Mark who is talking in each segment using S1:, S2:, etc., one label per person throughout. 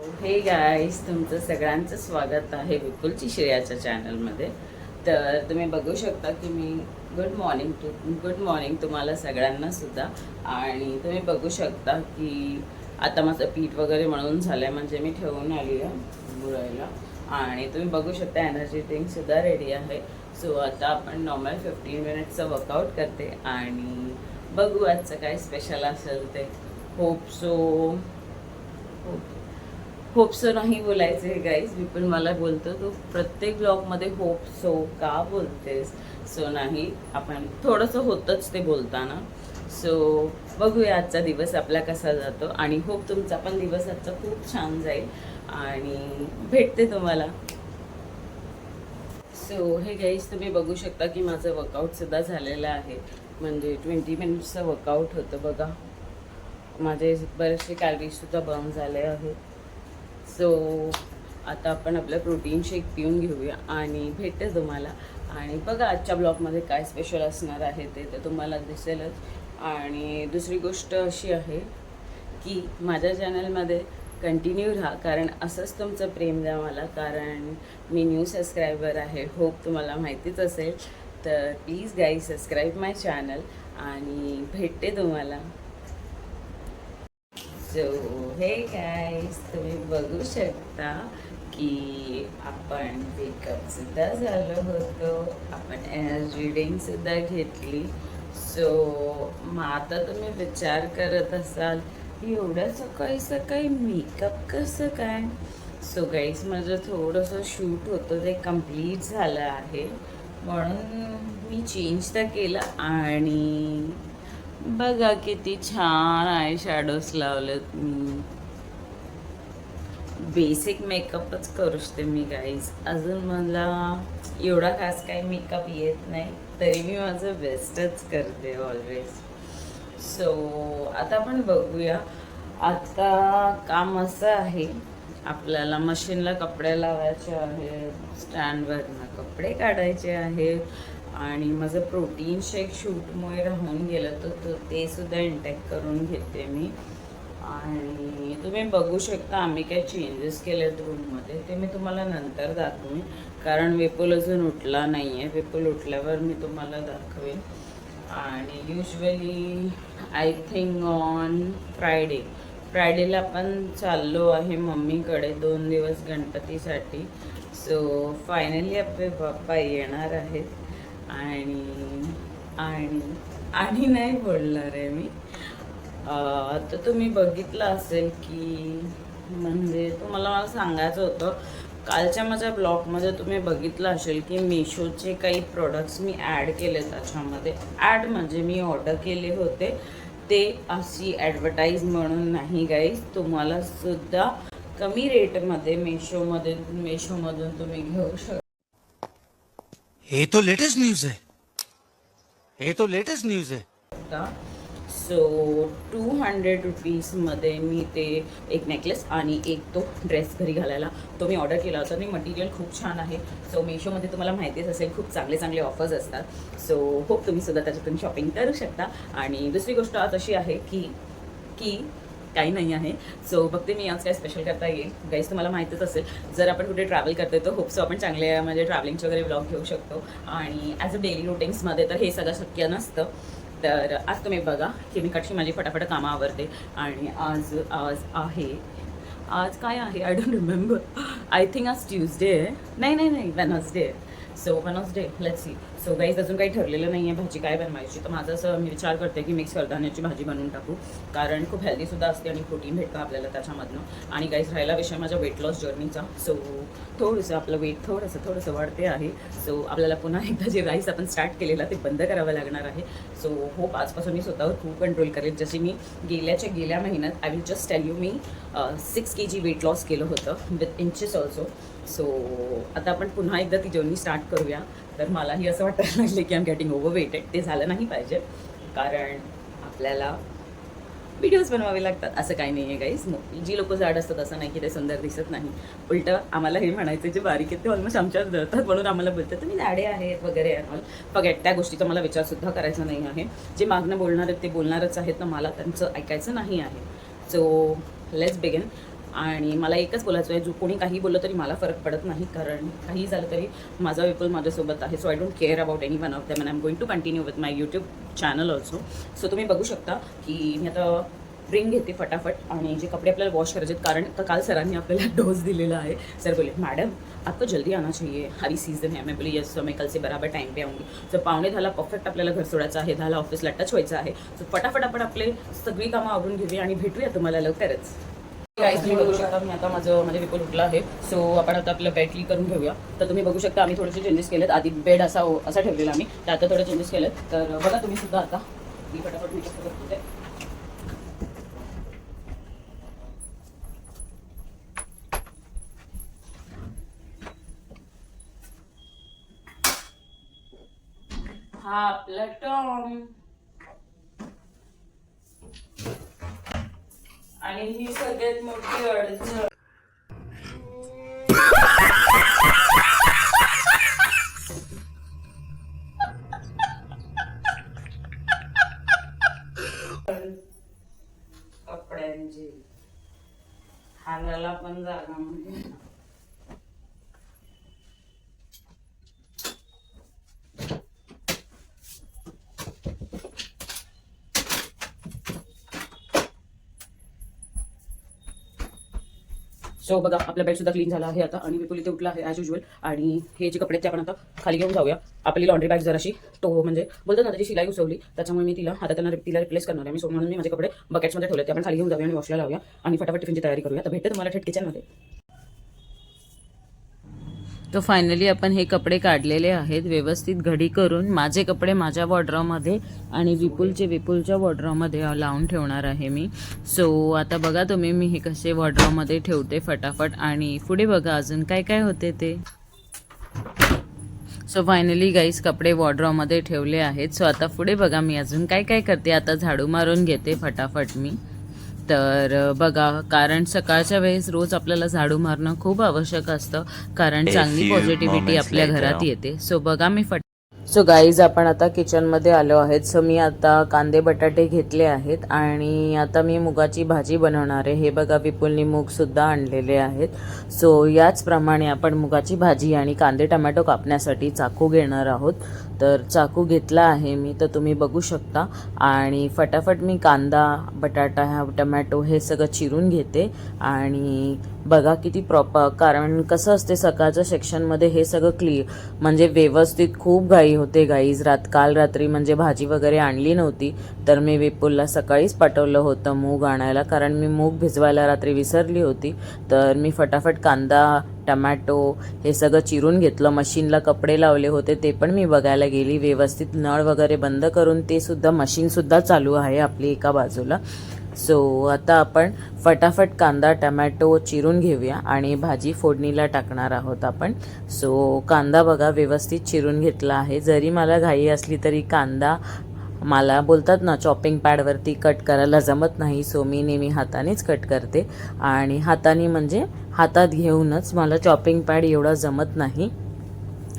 S1: Hey guys तुमचं सगळ्यांचं स्वागत आहे विपुलची श्रेयाच्या चॅनलमध्ये तर तुम्ही बघू शकता की मी good morning to good morning तुम्हाला सगळ्यांना सुद्धा. आणि तुम्ही बघू शकता की आता माझं पीठ वगैरे म्हणून झालं आहे म्हणजे मी ठेवून आली आहे बुरायला आणि तुम्ही बघू शकता एनर्जी ड्रिंकसुद्धा रेडी आहे. सो आता आपण नॉर्मल फिफ्टीन मिनिट्सचं वर्कआउट करते आणि बघू आजचं काय स्पेशल असेल ते. Hope so hope hope so नाही बोलायचं आहे गाईज मी पण मला बोलतो तू प्रत्येक ब्लॉगमध्ये होप सो का बोलतेस? सो नाही आपण थोडंसं होतंच ते बोलताना. सो बघूया आजचा दिवस आपला कसा जातो आणि होप तुमचा पण दिवस आजचा खूप छान जाईल आणि भेटते तुम्हाला. सो हे गाईज तुम्ही बघू शकता की माझं वर्कआउटसुद्धा झालेलं आहे. म्हणजे ट्वेंटी मिनिट्सचं वर्कआउट होतं बघा. माझे बरेचसे कॅलरीजसुद्धा बर्न झाले आहेत. सो आता आपण आपलं प्रोटीन शेक पिऊन घेऊया आणि भेटते तुम्हाला. आणि बघा आजच्या ब्लॉगमध्ये काय स्पेशल असणार आहे ते तर तुम्हाला दिसेलच. आणि दुसरी गोष्ट अशी आहे की माझ्या चॅनलमध्ये कंटिन्यू राहा कारण असंच तुमचं प्रेम द्या मला कारण मी न्यू सबस्क्रायबर आहे होप तुम्हाला माहितीच असेल. तर प्लीज गाई सबस्क्राईब माय चॅनल आणि भेटते तुम्हाला. सो हे गाईज तुम्ही बघू शकता की आपण पिकअपसुद्धा झालो होतो. आपण एनर्जी ड्रिंक घेतली. सो मग आता तुम्ही विचार करत असाल एवढं एवढ्या सकाळी सकाळी मेकअप कसं काय? सो गाईज माझं थोडंसं शूट होतं ते कंप्लीट झालं आहे. म्हणून मी चेंज तर केलं आणि बघा किती छान आय शॅडोज लावलेत. मी बेसिक मेकअपच करू शकते मी गाईज अजून मला एवढा खास काही मेकअप येत नाही तरी मी माझं बेस्टच करते ऑलवेज सो आता आपण बघूया. आता काम असं आहे आपल्याला मशीनला कपडे लावायचे आहेत स्टँडवरनं कपडे काढायचे आहेत आणि माझं प्रोटीन शेक शूटमुळे राहून गेलं तर ते सुद्धा इंटॅक्ट करून घेते मी. आणि तुम्ही बघू शकता आम्ही काय चेंजेस केलेत रूममध्ये ते मी तुम्हाला नंतर दाखवेन. कारण विपुल अजून उठला नाही आहे विपुल उठल्यावर मी तुम्हाला दाखवेन. आणि usually I think on Friday फ्रायडेला आपण चाललो आहे मम्मीकडे दोन दिवस गणपतीसाठी. सो फायनली आपले बाप्पा येणार आहेत. आणि आणि आणि नाही बोलणार आहे मी. तर तुम्ही बघितलं असेल की म्हणजे तुम्हाला मला सांगायचं होतं कालच्या माझ्या ब्लॉगमध्ये तुम्ही बघितलं असेल की मिशोचे काही प्रोडक्ट्स मी ॲड केले त्याच्यामध्ये. ॲड म्हणजे मी ऑर्डर केले होते. ते अशी ॲडव्हर्टाईज म्हणून नाही गाईज तुम्हाला सुद्धा कमी रेटमध्ये मेशोमध्ये मेशोमधून तुम्ही घेऊ शकता.
S2: हे तो लेटेस्ट न्यूज आहे. हे तो लेटेस्ट न्यूज
S1: आहे. सो टू हंड्रेड रुपीजमध्ये मी ते एक नेकलेस आणि एक तो ड्रेस घरी घालायला. तो मी ऑर्डर केला होता. आणि मटेरियल खूप छान आहे. सो मेशोमध्ये तुम्हाला माहितीच असेल खूप चांगले चांगले ऑफर्स असतात. सो होप तुम्ही सुद्धा त्याच्यातून शॉपिंग करू शकता. आणि दुसरी गोष्ट आज अशी आहे की की काही नाही आहे. सो बघते मी आज काय स्पेशल करता येईल. गाईज तुम्हाला माहीतच असेल जर आपण कुठे ट्रॅव्हल करतोय तर होप सो आपण चांगले म्हणजे ट्रॅव्हलिंगचे वगैरे ब्लॉग घेऊ शकतो. आणि ॲज अ डेली रुटीन्समध्ये तर हे सगळं शक्य नसतं. तर आज तुम्ही बघा की मी कशी माझी फटाफट कामं आवरते. आणि आज आज आहे आज काय आहे? I don't remember I think आज ट्यूजडे आहे. नाही नाही नाही वेनसडे आहे. So one knows day let see so guys अजून काही ठरलेलं नाही आहे भाजी काय बनवायची. तर माझं असं मी विचार करते की मिक्स कडधान्याची भाजी बनवून टाकू. कारण खूप हेल्दीसुद्धा असते आणि प्रोटीन भेटतं आपल्याला त्याच्यामधनं. आणि गाईज राहिला विषय माझ्या वेट लॉस जर्नीचा सो थोडंसं आपलं वेट थोडंसं थोडंसं वाढते आहे. सो आपल्याला पुन्हा एकदा जे राईस आपण स्टार्ट केलेला ते बंद करावं लागणार आहे. सो होप आजपासून मी स्वतःवर खूप कंट्रोल करेल. जशी मी गेल्याच्या गेल्या महिन्यात I will just tell you me six K G weight loss केलं होतं विथ इंचेस ऑल्सो सो आता आपण पुन्हा एकदा ती जर्नी स्टार्ट करूया. तर मलाही असं वाटायला लागले की आम गेटिंग ओव्हर वेटेड ते झालं नाही पाहिजे. कारण आपल्याला व्हिडिओज बनवावे लागतात. असं काही नाही आहे काहीच जी लोक जाड असतात असं नाही की ते सुंदर दिसत नाही. उलटं आम्हाला हे म्हणायचं जे बारीक आहेत ते ऑलमोस्ट आमच्याच जळतात म्हणून आम्हाला बोलतात तुम्ही लाडे आहेत वगैरे ऑल फगेट त्या गोष्टीचा मला विचारसुद्धा करायचा नाही आहे. जे मागणं बोलणार आहेत ते बोलणारच आहेत ना मला त्यांचं ऐकायचं नाही आहे. सो लेट्स बिगिन आणि मला एकच बोलायचं आहे जो कोणी काही बोललं तरी मला फरक पडत नाही कारण काही झालं तरी माझा विपुल माझ्यासोबत आहे so I don't care about any one of them and I am going to continue with my YouTube channel also so तुम्ही बघू शकता की मी आता रिंग घेते फटाफट आणि जे कपडे आपल्याला वॉश करायचे आहेत कारण का- काल सरांनी आपल्याला डोस दिलेला आहे. सर बोले मॅडम आपको जल्दी आना चाहिए. हरी सीजन है मैं बोली यस सो मैं कल से बराबर टाइम पे आऊंगी. सो पावणे दहाला परफेक्ट आपल्याला घर सोडायचं आहे दहाला ऑफिसला टच व्हायचं आहे. सो फटाफट आपण आपले सगळी कामं आवरून घेऊया आणि भेटूया तुम्हाला लवकरच. गाईज तुम्ही बघू शकता. मी आता माझं माझे विपुल उठला आहे. सो आपण आता आपलं बॅटरी करून घेऊया. तर तुम्ही बघू शकता आम्ही थोडेसे चेंजेस केलेत. आधी बेड असा असा ठेवलेला आम्ही. तर आता थोडे चेंजेस केलेत. तर बघा तुम्ही सुद्धा आता. मी फटाफट मी कसं करतो. ते हा आपला टॉम. आणि ही सगळ्यात मोठी अडचण कपड्यांची हागायला पण जागा म्हणजे सो बघा आपला बेड सुद्धा क्लीन झाला आहे आता. आणि विपुल इथे उठला आहे ॲज युजल आणि हे जे कपडे ते आपण आता खाली घेऊन जाऊया. आपली लॉन्ड्री बॅग जराशी तो म्हणजे बोलतो ना त्याची शिलाई उसवली त्याच्यामुळे मी तिला आता त्यांना तिला रिप्लेस करणार आहे. मी सो म्हणून मी माझे कपडे बकेट्समध्ये ठेवले ते आपण खाली घेऊन जाऊया आणि वॉशला लावूया. आणि फटाफट टिफिनची तयारी करूया. तर भेटते तुम्हाला थेट किचनमध्ये
S3: तो फायनली आपण हे कपडे काढलेले आहेत व्यवस्थित घडी करून माझे कपडे माझ्या वॉर्ड्रॉमध्ये आणि विपुलचे विपुलच्या वॉर्ड्रॉमध्ये लावून ठेवणार आहे मी. सो आता बघा तुम्ही मी हे कसे वॉर्ड्रॉमध्ये ठेवते फटाफट आणि पुढे बघा अजून काय काय होते ते. सो फायनली गाईस कपडे वॉर्ड्रॉमध्ये ठेवले आहेत. सो आता पुढे बघा मी अजून काय काय करते. आता झाडू मारून घेते फटाफट मी. तर बघा कारण सकाळच्या वेळेस रोज आपल्याला झाडू मारणं खूप आवश्यक असतं कारण चांगली पॉझिटिव्हिटी आपल्या. घरात येते. सो बघा मी फट सो गाईज आपण आता किचनमध्ये आलो आहेत. सो मी आता कांदे बटाटे घेतले आहेत आणि आता मी मुगाची भाजी बनवणार आहे. हे बघा विपुलनी मूगसुद्धा आणलेले आहेत. सो याचप्रमाणे आपण मुगाची भाजी आणि कांदे टमॅटो कापण्यासाठी चाकू घेणार आहोत. तर चाकू घेतला आहे मी तर तुम्ही बघू शकता. आणि फटाफट मी कांदा बटाटा ह्या टमॅटो हे सगळं चिरून घेते. आणि बघा किती प्रॉपर कारण कसं असते सकाळच्या सेक्शनमध्ये हे सगळं क्लिअर म्हणजे व्यवस्थित खूप घाई होते घाईज रात काल रात्री म्हणजे भाजी वगैरे आणली नव्हती तर मी विपुलला सकाळीच पाठवलं होतं मूग आणायला कारण मी मूग भिजवायला रात्री विसरली होती. तर मी फटाफट कांदा टमॅटो हे सगळं चिरून घेतलं. मशीनला कपडे लावले होते ते पण मी बघायला गेली. व्यवस्थित नळ वगैरे बंद करून ते सुद्धा मशीनसुद्धा चालू आहे आपली एका बाजूला. सो आता आपण फटाफट कांदा टमॅटो चिरून घेऊया आणि भाजी फोडणीला टाकणार आहोत आपण. सो कांदा बघा व्यवस्थित चिरून घेतला आहे. जरी मला घाई असली तरी कांदा मला बोलतात ना चॉपिंग पॅडवरती कट करायला जमत नाही सो मी नेहमी हातानेच कट करते. आणि हाताने म्हणजे हातात घेऊनच मला चॉपिंग पॅड एवढा जमत नाही.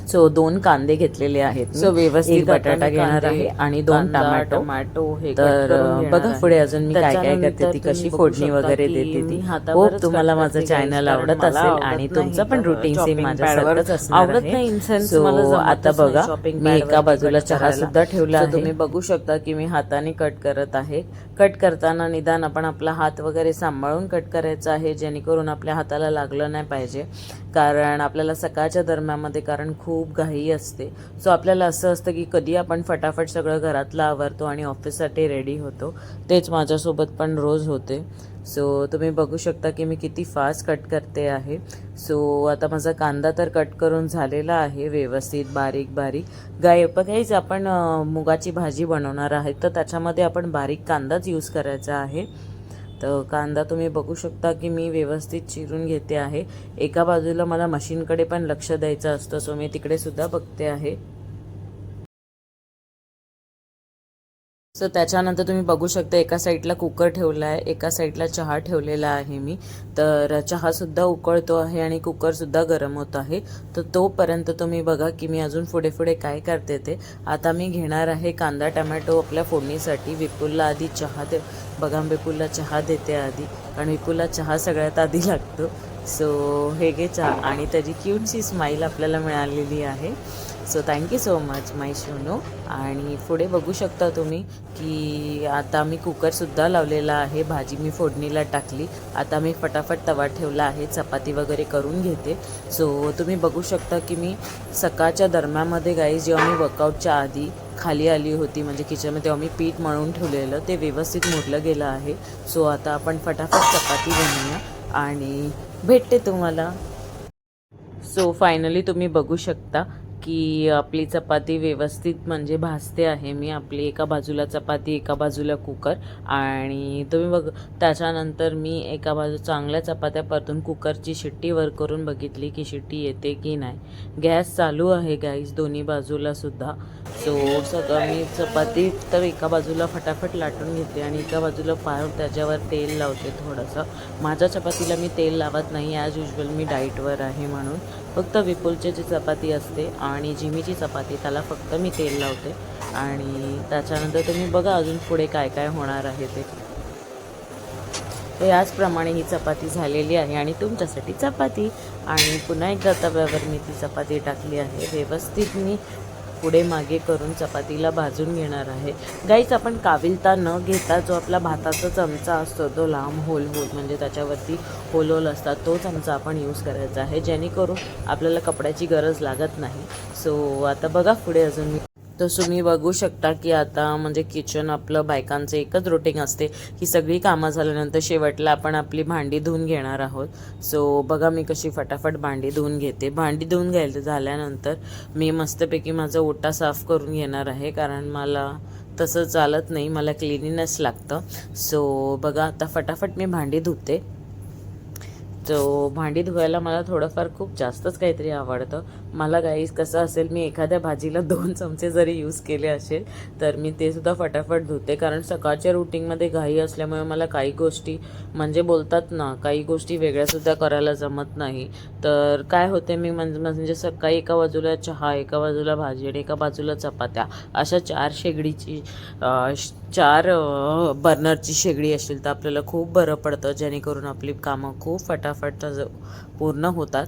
S3: सो दोन कांदे घेतलेले आहेत सो व्यवस्थित बटाटा घेणार आहे आणि दोन टमॅटो.
S1: टमॅटो हे
S3: तर बघा पुढे अजून मी काय काय करते ती कशी फोडणी वगैरे देते ती. होप तुम्हाला माझं चॅनल आवडत असेल आणि तुमचं पण रुटीन सेम माझ्यासारखंच
S1: आवडत. नाही
S3: आता बघा मी एका बाजूला चहा. सुद्धा ठेवला तुम्ही बघू शकता की मी हाताने कट करत आहे. कट करताना निदान आपण आपला हात वगैरे सांभाळून कट करायचा आहे जेणेकरून आपल्या हाताला लागलं नाही पाहिजे. कारण आपल्याला सकाळच्या दरम्यामध्ये कारण खूप घाई असते. सो आपल्याला असं असतं की कधी आपण फटाफट सगळं घरातलं आवरतो आणि ऑफिससाठी रेडी होतो. तेच माझ्यासोबत पण रोज होते. सो तुम्ही बघू शकता की मी किती फास्ट कट करते आहे. सो आता माझा कांदा तर कट करून झालेला आहे व्यवस्थित बारीक बारीक. गाय काहीच आपण मुगाची भाजी बनवणार आहे तर त्याच्यामध्ये आपण बारीक कांदाच यूज करायचा आहे. तर कांदा तुम्ही बघू शकता की मी व्यवस्थित चिरून घेते आहे. एका बाजूला मला मशीनकडे पण लक्ष द्यायचं असतं सो मी तिकडे सुद्धा बघते आहे. सो त्याच्यानंतर तुम्ही बघू शकता एका साईडला कुकर ठेवला आहे एका साईडला चहा ठेवलेला आहे मी. तर चहासुद्धा उकळतो आहे आणि कुकरसुद्धा गरम होत आहे. तर तोपर्यंत तुम्ही बघा की मी अजून पुढे पुढे काय करते ते. आता मी घेणार आहे कांदा टमॅटो आपल्या फोडणीसाठी. विपुलला आधी चहा दे बघा विपुलला चहा देते आधी. कारण विपुलला चहा सगळ्यात आधी लागतो. सो हे घे चहा. आणि त्याची क्यूटशी स्माईल आपल्याला मिळालेली आहे. So thank you so much my शोनो आणि पुढे बघू शकता तुम्ही की आता मी कुकरसुद्धा लावलेला आहे. भाजी मी फोडणीला टाकली. आता मी फटाफट तवा ठेवला आहे. चपाती वगैरे करून घेते. सो तुम्ही बघू शकता की मी सकाळच्या दरम्यामध्ये गाई जेव्हा मी वर्कआउटच्या आधी खाली आली होती म्हणजे किचनमध्ये तेव्हा मी पीठ मळून ठेवलेलं ते व्यवस्थित मोडलं गेलं आहे. सो आता आपण फटाफट चपाती बनवूया आणि भेटते तुम्हाला. सो फायनली तुम्ही बघू शकता की आपली चपाती व्यवस्थित म्हणजे भासते आहे. मी आपली एका बाजूला चपाती एका बाजूला कुकर आणि तुम्ही बघ त्याच्यानंतर मी एका बाजू चांगल्या चपात्या परतून कुकरची शिट्टी वर करून बघितली की शिट्टी येते की नाही. गॅस चालू आहे गॅस दोन्ही बाजूला सुद्धा. सो सगळं मी चपाती तर एका बाजूला फटाफट लाटून घेते आणि एका बाजूला फार त्याच्यावर तेल लावते थोडंसं. माझ्या चपातीला मी तेल लावत नाही ॲज युजल मी डाईटवर आहे म्हणून. फक्त विपुलची जी चपाती असते आणि जिमीची चपाती त्याला फक्त मी तेल लावते. आणि त्याच्यानंतर तुम्ही बघा अजून पुढे काय काय होणार आहे ते. तर याचप्रमाणे ही चपाती झालेली आहे आणि तुमच्यासाठी चपाती. आणि पुन्हा एकदा तव्यावर मी ती चपाती टाकली आहे. व्यवस्थित मी पुढे मागे करून चपातीला भाजून घेणार आहे. गाईच आपण काविलता न घेता जो आपला भाताचा चमचा असतो तो लांब होल होल म्हणजे त्याच्यावरती होल होल असतात तो चमचा आपण यूज करायचा आहे. जेणेकरून आपल्याला कपड्याची गरज लागत नाही. सो आता बघा पुढे अजून मी तर तुम्ही बघू शकता की आता म्हणजे किचन आपलं बायकांचं एकच रुटीन असते. की सगळी कामं झाल्यानंतर शेवटला आपण आपली भांडी धुवून घेणार आहोत. सो बघा मी कशी फटाफट भांडी धुवून घेते. भांडी धुवून घ्यायला झाल्यानंतर मी मस्तपैकी माझा ओटा साफ करून घेणार आहे. कारण मला तसं चालत नाही. मला क्लिनिनेस लागतं. सो बघा आता फटाफट मी भांडी धुते. तो भांडी धुवायला मला थोडंफार खूप जास्तच काहीतरी आवडतं. मला गाईस कसं असेल मी एखाद्या भाजीला दोन चमचे जरी यूज केले असेल तर मी ते सुद्धा फटाफट धुते. कारण सकाळच्या रुटीनमध्ये घाई असल्यामुळे मला काही गोष्टी म्हणजे बोलतात ना काही गोष्टी वेगळ्यासुद्धा करायला जमत नाही. तर काय होते मी म्हणजे म्हणजे सकाळी एका बाजूला चहा एका बाजूला भाजी आणि एका बाजूला चपात्या. अशा चार शेगडीची श- चार बर्नरची शेगडी असेल तर आपल्याला खूप बरं पडतं. जेणेकरून आपली कामं खूप फटाफट ज- पूर्ण होतात.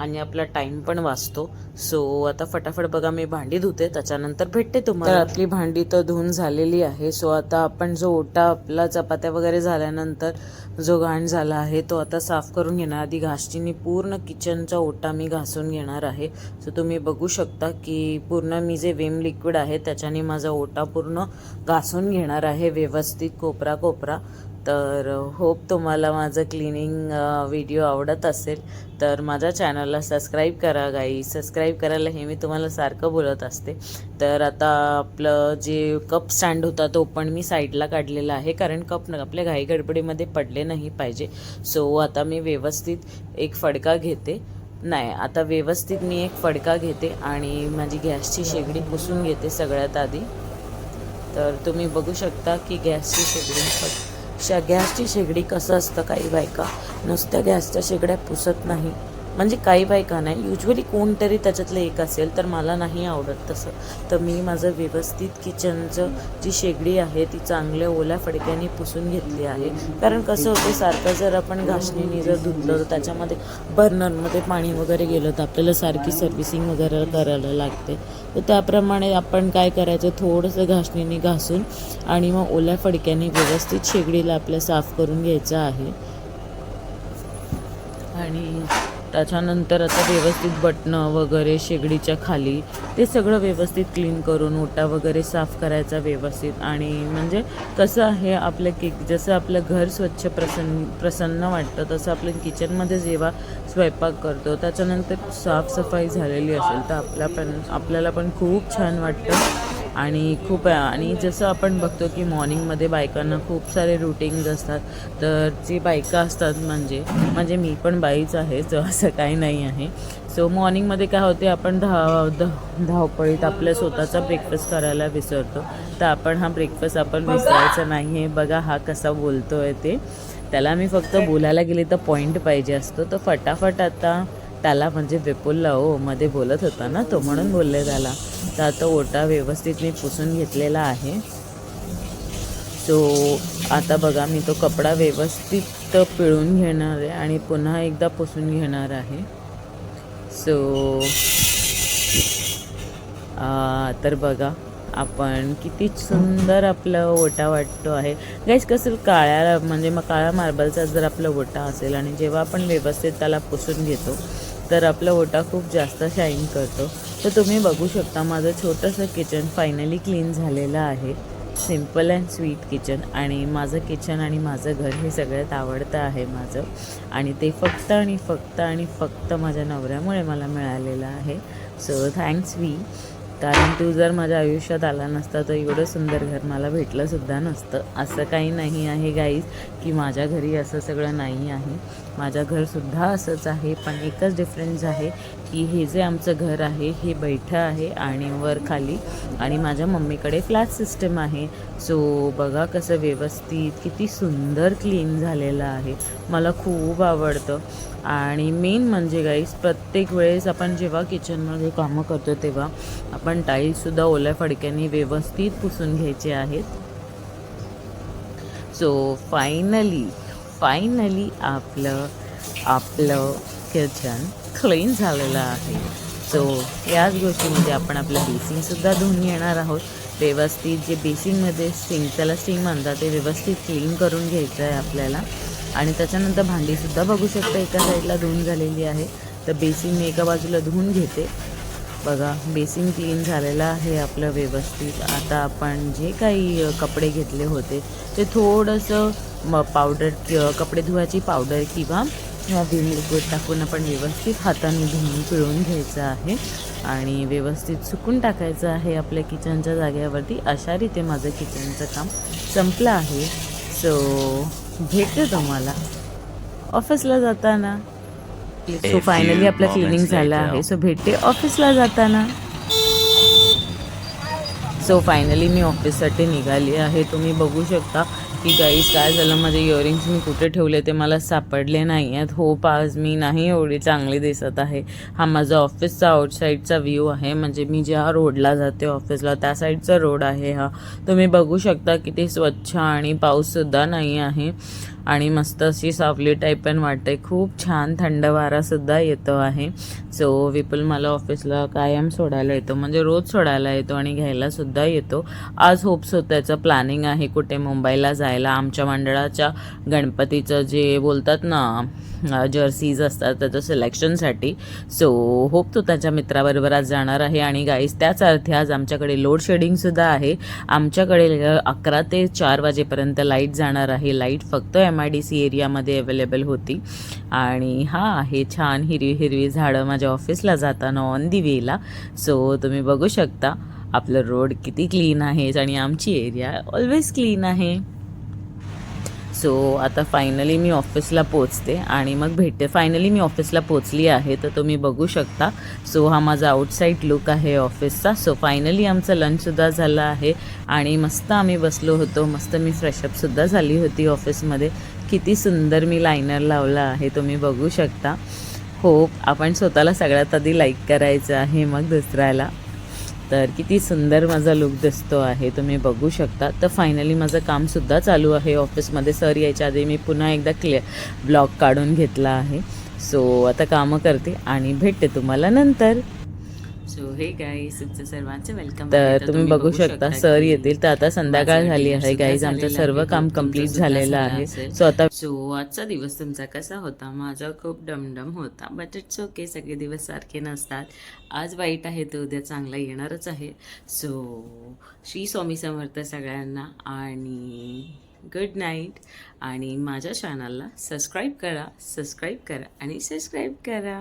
S3: आणि आपला टाइम पण वाचतो. सो आता फटाफट बघा मी भांडी धुते. त्याच्यानंतर भेटते तुम्हाला. आपली भांडी तर धुवून झालेली आहे. सो आता आपण जो ओटा आपला चपात्या वगैरे झाल्यानंतर जो घाण झाला आहे तो आता साफ करून घेणार. आधी घासचीनी पूर्ण किचनचा ओटा मी घासून घेणार आहे. सो तुम्ही बघू शकता की पूर्ण मी जे वेम लिक्विड आहे त्याच्याने माझा ओटा पूर्ण घासून घेणार आहे व्यवस्थित कोपरा कोपरा. तर होप तुम्हाला माझं क्लिनिंग व्हिडिओ आवडत असेल तर माझ्या चॅनलला सबस्क्राईब करा गाई. सबस्क्राईब करायला हे मी तुम्हाला सारखं बोलत असते. तर आता आपलं जे कप स्टँड होता तो पण मी साईडला काढलेला आहे कारण कप न आपल्या घाई गडबडीमध्ये पडले नाही पाहिजे. सो आता मी व्यवस्थित एक फडका घेते. नाही आता व्यवस्थित मी एक फडका घेते आणि माझी गॅसची शेगडी पुसून घेते सगळ्यात आधी. तर तुम्ही बघू शकता की गॅसची शेगडी फट शा गॅसची शेगडी कसं असतं काही बायका? नुसत्या गॅसच्या शेगड्या पुसत नाही. म्हणजे काही बायका नाही. युजली कोणतरी त्याच्यातलं एक असेल तर मला नाही आवडत तसं. तर मी माझं व्यवस्थित किचनचं जी शेगडी आहे ती चांगल्या ओल्या फडक्याने पुसून घेतली आहे. कारण कसं होतं सारखं जर आपण घासणीने जर धुतलं तर त्याच्यामध्ये बर्नरमध्ये पाणी वगैरे गेलं तर आपल्याला सारखी सर्व्हिसिंग वगैरे करायला लागते. तर त्याप्रमाणे आपण काय करायचं थोडंसं घासणीने घासून आणि मग ओल्या फडक्याने व्यवस्थित शेगडीला आपल्या साफ करून घ्यायचं आहे. आणि त्याच्यानंतर आता व्यवस्थित बटणं वगैरे शेगडीच्या खाली ते सगळं व्यवस्थित क्लीन करून ओटा वगैरे साफ करायचा व्यवस्थित. आणि म्हणजे कसं आहे आपलं केक जसं आपलं घर स्वच्छ प्रसन्न प्रसन्न वाटतं तसं आपलं किचनमध्ये जेव्हा स्वयंपाक करतो. त्याच्यानंतर साफसफाई झालेली असेल तर आपल्या पण आपल्याला पण खूप छान वाटतं. आणि खूप आणि जसं आपण बघतो की मॉर्निंगमध्ये बायकांना खूप सारे रुटीन्स असतात. तर जी बायका असतात म्हणजे म्हणजे मी पण बाईच आहे तर असं काही नाही आहे. सो मॉर्निंगमध्ये काय होते आपण धाव ध- धावपळीत आपल्या स्वतःचा ब्रेकफास्ट करायला विसरतो. तर आपण हा ब्रेकफास्ट आपण विसरायचा नाही आहे बघा हा कसा बोलतो आहे ते. त्याला मी फक्त बोलायला गेले तर पॉईंट पाहिजे असतो. तर फटाफट आता त्याला म्हणजे विपुलला हो मध्ये बोलत होता ना तो म्हणून बोलले त्याला. तर आता ओटा व्यवस्थित मी पुसून घेतलेला आहे. सो आता बघा मी तो कपडा व्यवस्थित पिळून घेणार आहे आणि पुन्हा एकदा पुसून घेणार आहे. सो तर बघा. आपण. किती सुंदर आपलं ओटा वाटतो आहे. गाईस कसं काळ्या म्हणजे मग काळ्या मार्बलचा जर आपला ओटा असेल आणि जेव्हा आपण व्यवस्थित त्याला पुसून घेतो तर आपला ओटा खूप जास्त शाईन करतो. तर तुम्ही बघू शकता माझं छोटंसं किचन फायनली क्लीन झालेलं आहे. सिंपल अँड स्वीट किचन आणि माझं किचन आणि माझं घर हे सगळ्यात आवडतं आहे माझं. आणि ते फक्त आणि फक्त आणि फक्त माझ्या नवऱ्यामुळे मला मिळालेलं आहे. सो थँक्स वी कारण तू जर माझ्या आयुष्यात आला नसता तर एवढं सुंदर घर मला भेटलंसुद्धा नसतं. असं काही नाही आहे गाईज की माझ्या घरी असं सगळं नाही आहे. माझं घरसुद्धा असंच आहे पण एकच डिफरन्स आहे की हे जे आमचं घर आहे हे बैठं आहे आणि वर खाली. आणि माझ्या मम्मीकडे फ्लॅट सिस्टम आहे. सो बघा कसं व्यवस्थित किती सुंदर क्लीन झालेलं आहे. मला खूप आवडतं. आणि मेन म्हणजे गाईस प्रत्येक वेळेस आपण जेव्हा किचनमध्ये कामं करतो तेव्हा आपण टाईल्ससुद्धा ओल्या फडक्याने व्यवस्थित पुसून घ्यायचे आहेत. सो फायनली फायनली आपलं आपलं किचन क्लीन झालेलं आहे. सो याच गोष्टीमध्ये आपण आपलं बेसिनसुद्धा धुवून घेणार आहोत. व्यवस्थित जे बेसिनमध्ये स्टिंग त्याला स्टिंग म्हणतात ते व्यवस्थित क्लीन करून घ्यायचं आहे आपल्याला. आणि त्याच्यानंतर भांडीसुद्धा बघू शकता एका साईडला धुवून झालेली आहे. तर बेसिन मी एका बाजूला धुवून घेते. बघा बेसिन क्लीन झालेलं आहे आपलं व्यवस्थित. आता आपण जे काही कपडे घेतले होते ते थोडंसं म पावडर कि- कपडे धुवायची पावडर किंवा विम लिक्विड टाकून आपण व्यवस्थित हाताने धुवून पिळून घ्यायचं आहे. आणि व्यवस्थित सुकून टाकायचं आहे आपल्या किचनच्या जागेवरती. अशा रीते माझं किचनचं काम संपलं आहे. सो भेटते तुम्हाला. ऑफिसला जाताना. सो फायनली आपलं क्लिनिंग झालं. आहे. सो भेटते ऑफिसला जाताना. सो फायनली मी ऑफिससाठी निघाली आहे. तुम्ही बघू शकता. की गाईज काय झालं? माझे इयरिंग्स मी कुठे ठेवले ते मला सापडले नाही आहेत हो आज मी नाही एवढी चांगली दिसत आहे. हा माझा ऑफिसचा आउटसाईडचा व्ह्यू आहे. म्हणजे मी ज्या रोडला जाते ऑफिसला त्या साईडचा रोड आहे हा. तुम्ही बघू शकता किती स्वच्छ आणि पाऊससुद्धा नाही आहे. आणि मस्त अशी सावली टाईप पण वाटते. खूप छान थंड वारासुद्धा येतो आहे. सो विपुल मला ऑफिसला कायम सोडायला येतो. म्हणजे रोज सोडायला येतो आणि घ्यायलासुद्धा येतो. आज होप्स होतं त्याचं प्लॅनिंग आहे कुठे मुंबईला जायला. आमच्या मंडळाच्या गणपतीचं जे बोलतात ना जर्सीज असतात त्याचं सिलेक्शनसाठी सो होप तो त्याच्या मित्राबरोबर आज जाणार आहे. आणि गाईज त्याच अर्थी आज आमच्याकडे लोड शेडिंगसुद्धा आहे. आमच्याकडे अकरा ते चार वाजेपर्यंत लाइट जाणार आहे. लाइट फक्त एम आय डी सी एरियामध्ये अवेलेबल होती. आणि हा आहे छान हिरवी हिरवी झाडं माझ्या ऑफिसला जाताना ऑन दी वेला सो तुम्ही बघू शकता आपलं रोड किती क्लीन आहे. आणि आमची एरिया ऑलवेज क्लीन आहे. सो आता फायनली मी ऑफिसला पोचते आणि मग भेटते. फायनली मी ऑफिसला पोचली आहे तर तुम्ही बघू शकता. सो हा माझा आउटसाईड लुक आहे ऑफिसचा सो फायनली आमचं लंचसुद्धा झालं आहे आणि मस्त आम्ही बसलो होतो. मस्त मी फ्रेशअपसुद्धा झाली होती ऑफिसमध्ये किती सुंदर मी लायनर लावला आहे तुम्ही बघू शकता. होप आपण स्वतःला सगळ्यात आधी लाईक करायचं आहे मग दुसऱ्याला. तर किती सुंदर माझा लुक दिसतो आहे. तुम्ही बघू शकता. तर फायनली माझं कामसुद्धा चालू आहे. ऑफिसमध्ये सर यायच्या आधी मी पुन्हा एकदा क्लिअर ब्लॉग काढून घेतला आहे. सो आता कामं करते आणि भेटते तुम्हाला नंतर. सो हे गाईज तुमचं सर्वांचं वेलकम तर तुम्ही बघू शकता सर येतील. तर आता संध्याकाळ झाली आहे. गाईज आमचं सर्व काम कंप्लीट झालेलं आहे. सो आता सो आजचा दिवस तुमचा कसा होता? माझा खूप डमडम होता बट इट्स ओके सगळे दिवस सारखे नसतात. आज वाईट आहे तर उद्या चांगला येणारच आहे. सो श्री स्वामी समर्थ सगळ्यांना आणि गुड नाईट आणि माझ्या चॅनलला सबस्क्राईब करा सबस्क्राईब करा आणि सबस्क्राईब करा.